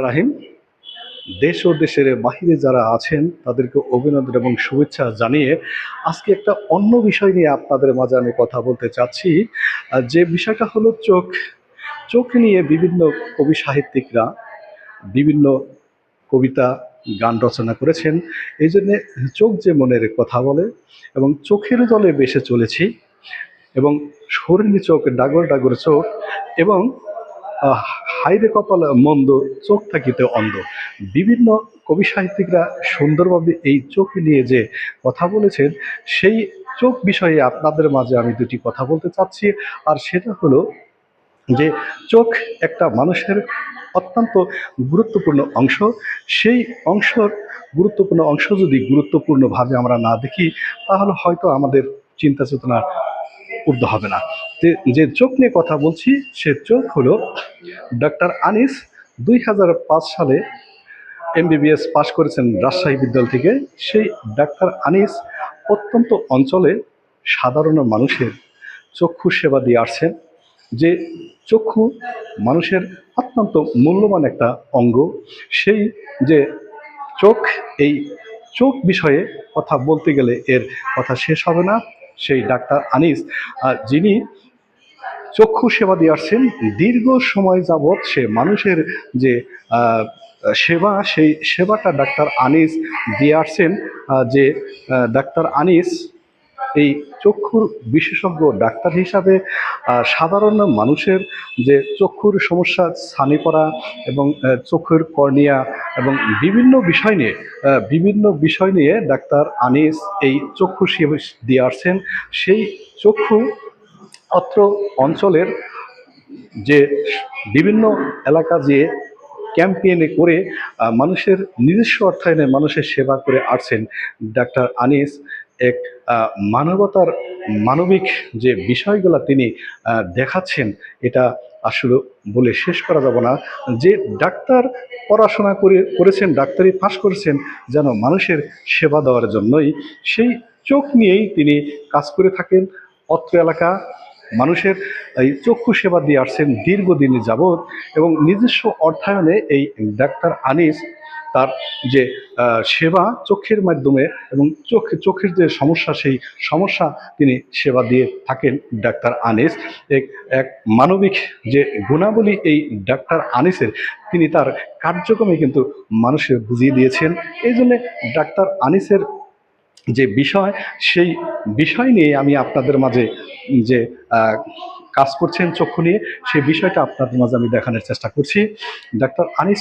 রাহিম। দেশ ও দেশের বাহিরে যারা আছেন, তাদেরকে অভিনন্দন এবং শুভেচ্ছা জানিয়ে আজকে একটা অন্য বিষয় নিয়ে আপনাদের মাঝে আমি কথা বলতে চাচ্ছি। যে বিষয়টা হলো চোখ। চোখ নিয়ে বিভিন্ন কবি সাহিত্যিকরা বিভিন্ন কবিতা, গান রচনা করেছেন। এই জন্যে চোখ যে মনের কথা বলে এবং চোখের জলে বেসে চলেছি এবং শরীর চোখ, ডাগর ডাগর চোখ এবং হাইরে কপাল মন্দ, চোখ থাকিতে অন্ধ। বিভিন্ন কবি সাহিত্যিকরা সুন্দরভাবে এই চোখ নিয়ে যে কথা বলেছেন, সেই চোখ বিষয়ে আপনাদের মাঝে আমি দুটি কথা বলতে চাচ্ছি, আর সেটা হলো যে চোখ একটা মানুষের অত্যন্ত গুরুত্বপূর্ণ অংশ। সেই অংশর গুরুত্বপূর্ণ অংশ যদি গুরুত্বপূর্ণভাবে আমরা না দেখি, তাহলে হয়তো আমাদের চিন্তা চেতনা উর্ধ হবে না। যে- চোখ নিয়ে কথা বলছি, সে চোখ হলো ডাক্তার আনিস, দুই হাজার পাঁচ সালে এমবিবিএস পাশ করেছেন রাজশাহী বিদ্যালয় থেকে। সেই ডাক্তার আনিস অত্যন্ত অঞ্চলে সাধারণ মানুষের চক্ষু সেবা দিয়ে আসছেন, যে চক্ষু মানুষের অত্যন্ত মূল্যবান একটা অঙ্গ। সেই যে চোখ, এই চোখ বিষয়ে কথা বলতে গেলে এর কথা শেষ হবে না। সেই ডাক্তার আনিস যিনি চক্ষু সেবা দিয়ে আসছেন, দীর্ঘ সময় যাবৎ সে মানুষের যে সেবা, সেই সেবাটা ডাক্তার আনিস দিয়ে আসছেন যে ডাক্তার আনিস এই চক্ষুর বিশেষজ্ঞ ডাক্তার হিসাবে সাধারণ মানুষের যে চক্ষুর সমস্যা, ছানি পড়া এবং চক্ষুর কর্নিয়া এবং বিভিন্ন বিষয় নিয়ে বিভিন্ন বিষয় নিয়ে ডাক্তার আনিস এই চক্ষু দিয়ে আসছেন। সেই চক্ষু অত্র অঞ্চলের যে বিভিন্ন এলাকা যে ক্যাম্পেইনে করে মানুষের নিজস্ব অর্থায়নে মানুষের সেবা করে আসছেন ডাক্তার আনিস। এক মানবতার মানবিক যে বিষয়গুলো তিনি দেখাচ্ছেন, এটা আসলে বলে শেষ করা যাবে না। যে ডাক্তার পড়াশোনা করে, করেছেন, ডাক্তারি পাশ করেছেন, যেন মানুষের সেবা দেওয়ার জন্যই, সেই চোখ নিয়েই তিনি কাজ করে থাকেন। অত্র এলাকা মানুষের এই চক্ষু সেবা দিয়ে আসছেন দীর্ঘদিন যাবৎ এবং নিজস্ব অর্থায়নে এই ডাক্তার আনিস তার যে সেবা চোখের মাধ্যমে এবং চোখ, চোখের যে সমস্যা, সেই সমস্যা তিনি সেবা দিয়ে থাকেন ডাক্তার আনিস। এক এক মানবিক যে গুণাবলী এই ডাক্তার আনিসের, তিনি তার কার্যক্রমে কিন্তু মানুষের বুঝিয়ে দিয়েছেন। এই জন্যে ডাক্তার আনিসের যে বিষয়, সেই বিষয় নিয়ে আমি আপনাদের মাঝে যে কাজ করছেন চক্ষু নিয়ে, সেই বিষয়টা আপনাদের মাঝে আমি দেখানোর চেষ্টা করছি। ডাক্তার আনিস